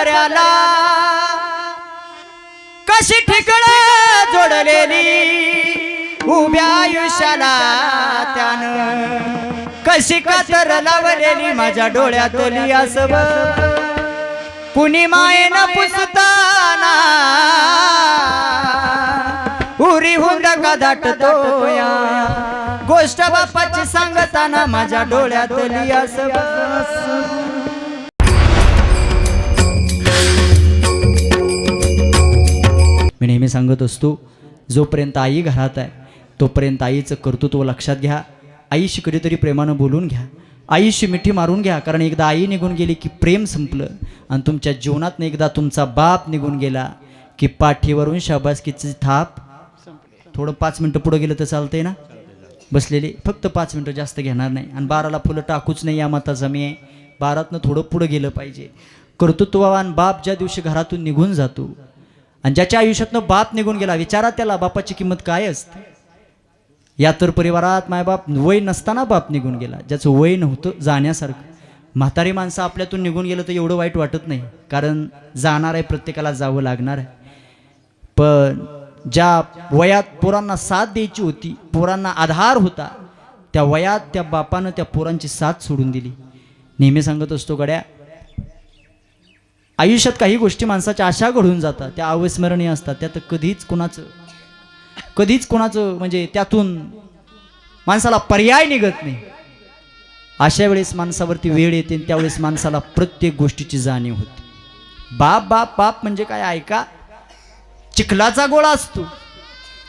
पदऱ्याला कशी ठिकळ जोडलेली उभ्या आयुष्याला त्यानं. कशी कातर लावलेली माझ्या डोळ्यातली असव कुणी मायेनं पुसताना. उरी हुंद का दाटतो या गोष्ट बापाची सांगताना माझ्या डोळ्यातली असव सांगत असतो जोपर्यंत आई घरात आहे तोपर्यंत आईचं कर्तृत्व लक्षात घ्या. आईशी कधीतरी प्रेमानं बोलून घ्या. आईशी मिठी मारून घ्या कारण एकदा आई निघून गेली की प्रेम संपलं आणि तुमच्या जीवनातनं एकदा तुमचा बाप निघून गेला की पाठीवरून शाबासकीची थाप. थोडं पाच मिनटं पुढं गेलं तर चालतंय ना? बसलेले. फक्त पाच मिनटं जास्त घेणार नाही. आणि बाराला फुलं टाकूच नाही या मताचा मी आहे. बारातनं थोडं पुढं गेलं पाहिजे. कर्तृत्ववान बाप ज्या दिवशी घरातून निघून जातो आणि ज्याच्या आयुष्यातनं बाप निघून गेला विचारा त्याला बापाची किंमत काय असते? या तर परिवारात मायबाप वय नसताना बाप निघून गेला. ज्याचं वय नव्हतं जाण्यासारखं. म्हातारी माणसं आपल्यातून निघून गेलं तर एवढं वाईट वाटत नाही. कारण जाणार आहे प्रत्येकाला जावं लागणार आहे. पण ज्या वयात पोरांना साथ द्यायची होती पोरांना आधार होता त्या वयात त्या बापानं त्या पोरांची साथ सोडून दिली. नेहमी सांगत असतो गड्या आयुष्यात काही गोष्टी माणसाच्या आशा घडून जातात त्या अविस्मरणीय असतात त्यात कधीच कुणाचं कधीच कुणाचं म्हणजे त्यातून माणसाला पर्याय निघत नाही. अशा वेळेस माणसावरती वेळ येते त्यावेळेस माणसाला प्रत्येक गोष्टीची जाणीव होते. बाप बाप बाप म्हणजे काय? ऐका चिखलाचा गोळा असतो.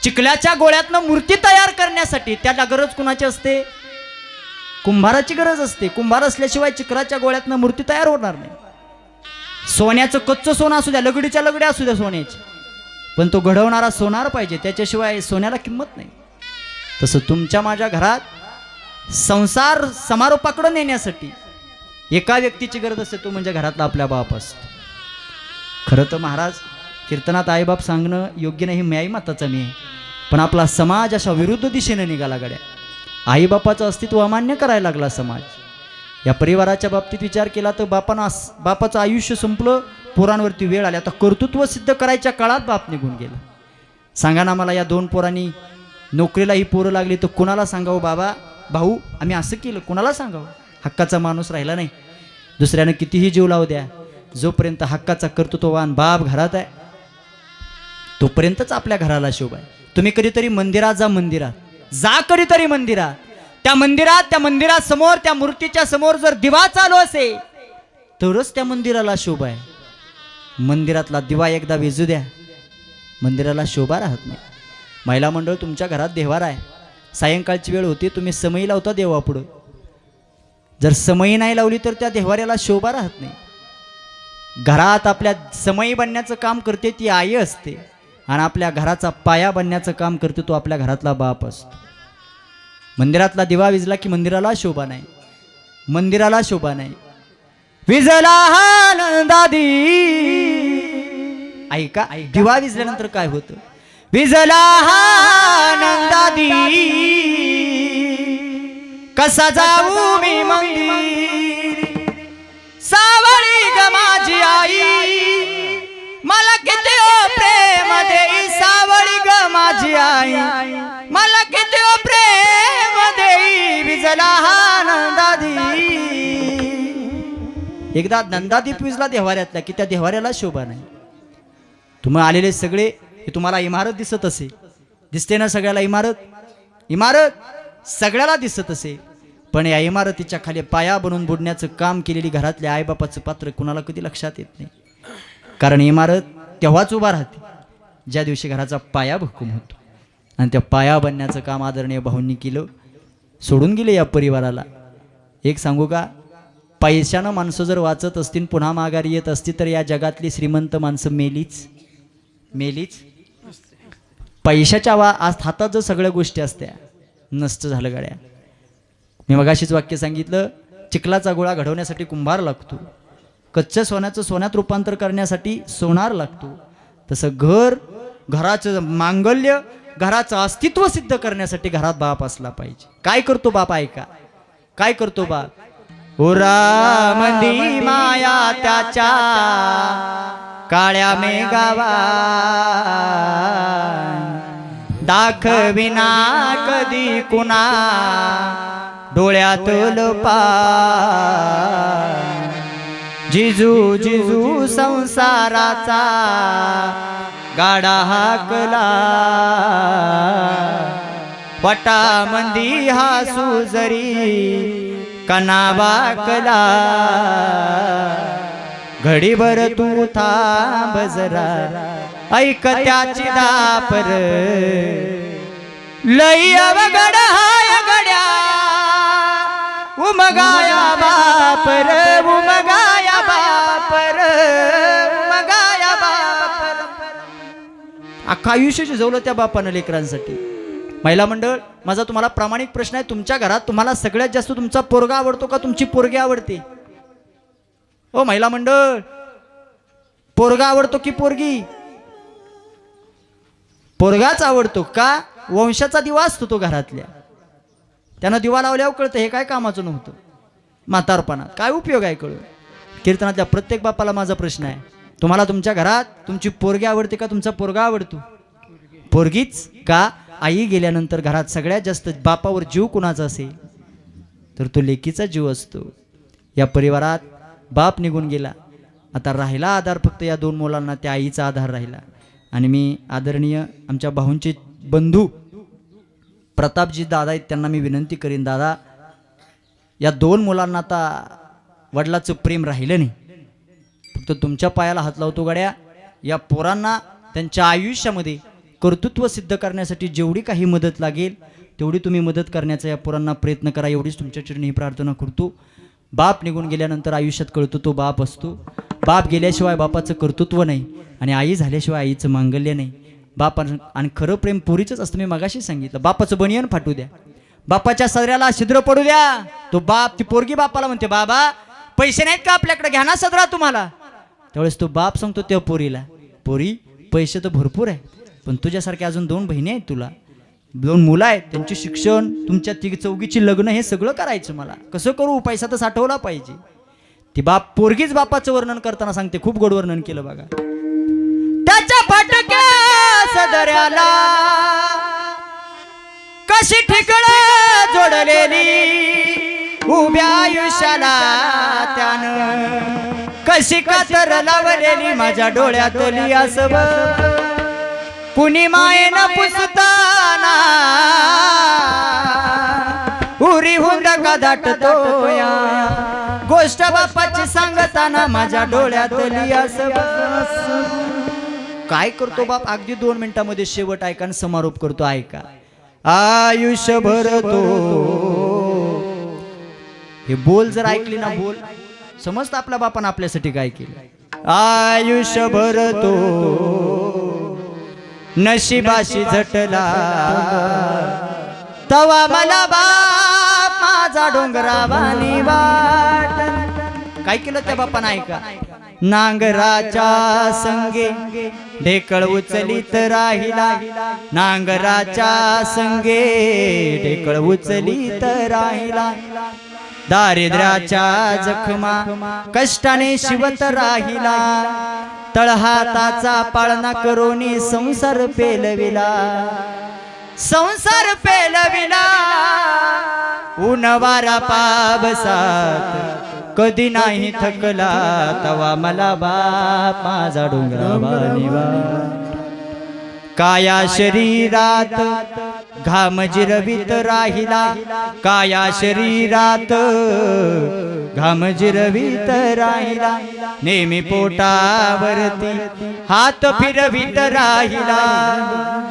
चिखल्याच्या गोळ्यातनं मूर्ती तयार करण्यासाठी त्याला गरज कुणाची असते? कुंभाराची गरज असते. कुंभार असल्याशिवाय चिखलाच्या गोळ्यातनं मूर्ती तयार होणार नाही. सोन्याचं कच्चं सोनं असू द्या लगडीच्या लगड्या असू द्या सोन्याची. पण तो घडवणारा सोनार पाहिजे त्याच्याशिवाय सोन्याला किंमत नाही. तसं तुमच्या माझ्या घरात संसार समारोपाकडे नेण्यासाठी एका व्यक्तीची गरज असते तो म्हणजे घरातला आपल्या बाप असतो. खरं तर महाराज कीर्तनात आईबाप सांगणं योग्य नाही मी आई माताचा मी. आहे पण आपला समाज अशा विरुद्ध दिशेने निघाला गड्या. आईबापाचं अस्तित्व अमान्य करायला लागला समाज. या परिवाराच्या बाबतीत विचार केला तर बापानं आस- बापाचं आयुष्य संपलं पोरांवरती वेळ आली. आता कर्तृत्व सिद्ध करायच्या काळात बाप निघून गेला. सांगा ना मला या दोन पोरांनी नोकरीला ही पोरं लागली तर कुणाला सांगावं बाबा? भाऊ आम्ही असं केलं कुणाला सांगावं? हक्काचा माणूस राहिला नाही. दुसऱ्यानं कितीही जीव लावू द्या जोपर्यंत हक्काचा कर्तृत्ववान बाप घरात आहे तोपर्यंतच आपल्या घराला शोभ आहे. तुम्ही कधीतरी मंदिरात जा मंदिरात. जा कधीतरी मंदिरात. त्या मंदिरात त्या मंदिरासमोर त्या मूर्तीच्या समोर जर दिवा चालू असेल तरच त्या मंदिराला शोभा आहे. मंदिरातला दिवा एकदा विजू द्या. मंदिराला शोभा राहत नाही. महिला मंडळ तुमच्या घरात देवार आहे. सायंकाळची वेळ होती तुम्ही समयी लावता देवापुढं. जर समयी नाही लावली तर त्या देवाऱ्याला शोभा राहत नाही. घरात आपल्या समयी बनण्याचं काम करते ती आई असते. आणि आपल्या घराचा पाया बनण्याचं काम करते तो आपल्या घरातला बाप असतो. मंदिरातला दिवा विजला की मंदिराला शोभा नाही. मंदिराला शोभा नाही. विजला हा नंदादी ऐका दिवा विजल्यानंतर काय होतं? विजला हा नंदादी कसा जाऊ मी मंदिर? सावळी ग माझी आई. मला किती ओ प्रेम देई सावळी ग माझी आई. मला किती एकदा नंदादीप विजला देवाऱ्यातला की त्या देवाऱ्याला शोभा नाही. तुम्ही आलेले सगळे हे तुम्हाला इमारत दिसत असे. दिसते ना सगळ्याला इमारत? इमारत सगळ्याला दिसत असे. पण या इमारतीच्या खाली पाया बनवून बुडण्याचं काम केलेली घरातल्या आईबापाचं पात्र कुणाला कधी लक्षात येत नाही. कारण इमारत तेव्हाच उभा राहते ज्या दिवशी घराचा पाया भक्कम होतो. आणि त्या पाया बनण्याचं काम आदरणीय भाऊंनी केलं सोडून गेले या परिवाराला. एक सांगू का? पैशानं माणसं जर वाचत असतील पुन्हा माघारी येत असती तर या जगातली श्रीमंत माणसं मेलीच. मेलीच? पैशाच्या वा आज हातात जर सगळ्या गोष्टी असत्या नष्ट झालं गाड्या. मी मगाशीच वाक्य सांगितलं चिखलाचा गोळा घडवण्यासाठी कुंभार लागतो. कच्च्या सोन्याचं सोन्यात रूपांतर करण्यासाठी सोनार लागतो. तसं घर घराचं मांगल्य घराचं अस्तित्व सिद्ध करण्यासाठी घरात बाप असला पाहिजे. काय करतो बाप ऐका. काय करतो बाप? ओ रामंदी माया त्याच्या काळ्या मेघावा दाखविना कधी कुणा डोळ्यात पा जिजू जिजू संसाराचा गाडा हाकला. पटामंदी हासू जरी कनावाकला घडीभर तू थांब जरा. ऐक त्याची दापर. लई अवघड हाय गड्या. उमगाया बापर उमगाया बापर उमगाया बापर. अख्खं आयुष्य शिजवलं त्या बापानं लेकरांसाठी. महिला मंडळ माझा तुम्हाला प्रामाणिक प्रश्न आहे. तुमच्या घरात तुम्हाला सगळ्यात जास्त तुमचा पोरगा आवडतो का तुमची पोरगी आवडते? ओ महिला मंडळ पोरगा आवडतो की पोरगी? पोरगाच आवडतो का? वंशाचा दिवा असतो तो घरातल्या. त्यानं दिवा लावल्यावर कळतं हे काय कामाचं नव्हतं. म्हातारपणात. काय उपयोग आहे कळून कीर्तनातल्या प्रत्येक बापाला माझा प्रश्न आहे. तुम्हाला तुमच्या घरात तुमची पोरगी आवडते का? तुमचा पोरगा आवडतो. पोरगीच का? आई गेल्यानंतर घरात सगळ्यात जास्त बापावर जीव कुणाचा असेल? तर तो लेकीचा जीव असतो. या परिवारात बाप निघून गेला. आता राहिला आधार फक्त या दोन मुलांना त्या आईचा आधार राहिला. आणि मी आदरणीय आमच्या भाऊंचे बंधू प्रतापजी दादा आहेत त्यांना मी विनंती करीन दादा या दोन मुलांना आता वडिलाचं प्रेम राहिलं नाही. फक्त तुमच्या पायाला हात लावतो गड्या. या पोरांना त्यांच्या आयुष्यामध्ये कर्तृत्व सिद्ध करण्यासाठी जेवढी काही मदत लागेल तेवढी तुम्ही मदत करण्याचा या पोरांना प्रयत्न करा. एवढीच तुमच्या चरणी ही प्रार्थना करतो. बाप निघून गेल्यानंतर आयुष्यात कळतो तो बाप असतो. बाप गेल्याशिवाय बापाचं कर्तृत्व नाही आणि आई झाल्याशिवाय आईचं मांगल्य नाही. बाप आणि आणि खरं प्रेम पोरीचंच असतं. मी मगाशी सांगितलं बापाचं बनियन फाटू द्या. बापाच्या सदऱ्याला छिद्र पडू द्या. तो बाप ती पोरगी बापाला म्हणते बाबा पैसे नाहीत का आपल्याकडे? घ्या ना सदरा तुम्हाला. त्यावेळेस तो बाप सांगतो त्या पोरीला पोरी पैसे तर भरपूर आहे पण तुझ्यासारख्या अजून दोन बहिणी आहेत तुला. दोन मुलं आहेत त्यांचे शिक्षण तुमच्या तिघ चौघीची लग्न हे सगळं करायचं मला. कसं करू? पैसा तर साठवला पाहिजे. ती बाप पोरगीच बापाचं वर्णन करताना सांगते खूप गोड वर्णन केलं बघा. त्याच्या फाटक्या सदऱ्याला कशी ठिकळ जोडलेली उभ्या आयुष्याला त्यानं. कशी कातर लावलेली माझ्या डोळ्यातली असं कुणी मायेन पुसताना उरी हुंद का दाटतो या गोष्ट बापाची सांगताना माझ्या डोळ्यातली असव काय करतो बाप? अगदी दोन मिनिटामध्ये शेवट ऐका आणि समारोप करतो ऐका. आयुष्यभर तो हे बोल जर ऐकली ना बोल समजतं आपल्या बापानं आपल्यासाठी काय केलं. आयुष्यभर तो नशिबाशी झटला. तवा मला बाप माझा डोंगरावानी वाट काय केलं त्या बापानं ऐका. नांगराच्या संगे ढेकळ उचलीत राहिला. नांगराच्या संगे ढेकळ उचलीत राहिला. दारिद्र्याच्या जखमा कष्टाने शिवत राहिला. तळहाताचा पाळणा करोनी संसार पेलविला. संसार पेलविला. उनवारा पावसात कधी नाही थकला तवा मला बाप माझा डोंगरा काया शरीरात घाम जिरवित राहिला. काया शरीरात घाम जिरवीत राहिला नेहमी पोटावरती हात फिरवीत राहिला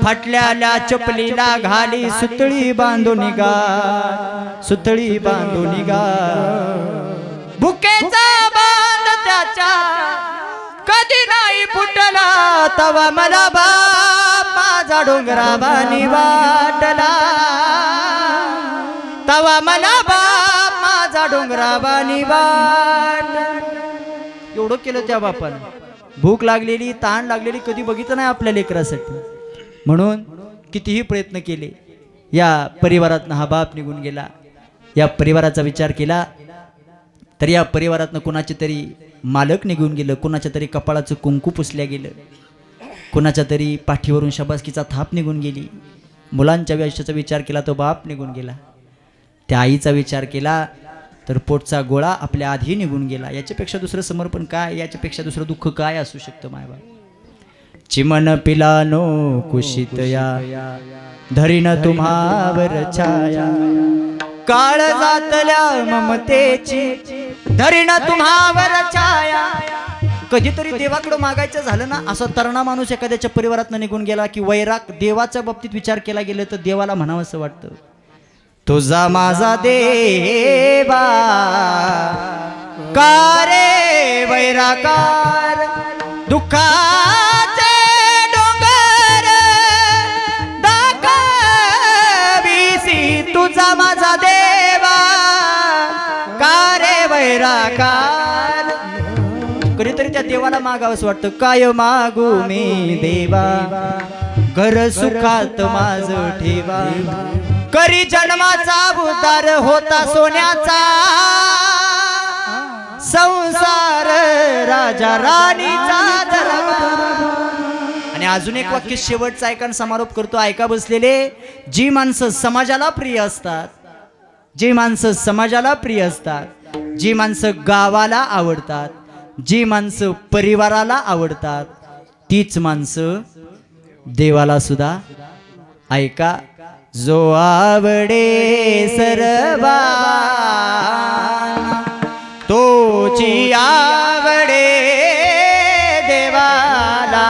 फाटल्याला चपलीला घाली सुतळी बांधून गा सुतळी बांधून गा भुकेचा बांध त्याच्या कधी नाही फुटला तवा मला बाप माझा डोंगरा बानी वाटला तवा मला डोंगराबानी एवढं केलं त्या बापानं. भूक लागलेली ताण लागलेली कधी बघितलं नाही आपल्या लेकरासाठी. म्हणून कितीही प्रयत्न केले या परिवारातनं हा बाप निघून गेला. या परिवाराचा विचार केला तर या परिवारातनं कुणाचे तरी मालक निघून गेलं कुणाच्या तरी कपाळाचं कुंकू पुसल्या गेलं. कुणाच्या तरी पाठीवरून शबासकीचा थाप निघून गेली. मुलांच्या आयुष्याचा विचार केला तो बाप निघून गेला. त्या आईचा विचार केला तर पोटचा गोळा आपल्या आधी निघून गेला. याच्यापेक्षा दुसरं समर्पण काय? याच्यापेक्षा दुसरं दुःख काय असू शकतं मायबाप? चिमन पिलानो कुशित या. धरीन तुम्हावर छाया. काळ जातल्या ममतेची. धरीन तुम्हावर छाया. कधीतरी देवाकडं मागायचं झालं ना असा तरणा माणूस एखाद्याच्या परिवारात निघून गेला की वैराग देवाच्या बाबतीत विचार केला गेलं तर देवाला म्हणावं असं वाटतं. तुझा माझा देवा कारे वैराकार? दुःखाचे डोंगर दाखवीसी तुझा माझा देवा कारे वैराकार? कधीतरी त्या देवाला मागावंच वाटतं काय हो मागू मी देवा? घर सुखात माझ ठेवा. करी जन्माचा उतार होता सोन्याचा. संसार राजा राणीचा आणि अजून एक वाक्य शेवटचा ऐकण समारोप करतो. ऐका बसलेले जी माणसं समाजाला प्रिय असतात जी माणसं समाजाला प्रिय असतात जी माणसं गावाला आवडतात जी माणसं परिवाराला आवडतात तीच माणसं देवाला सुद्धा. ऐका जो आवडे सर्वा तोची आवडे देवाला.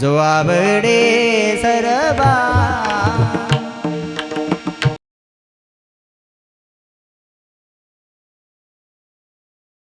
जो आवडे सर्वा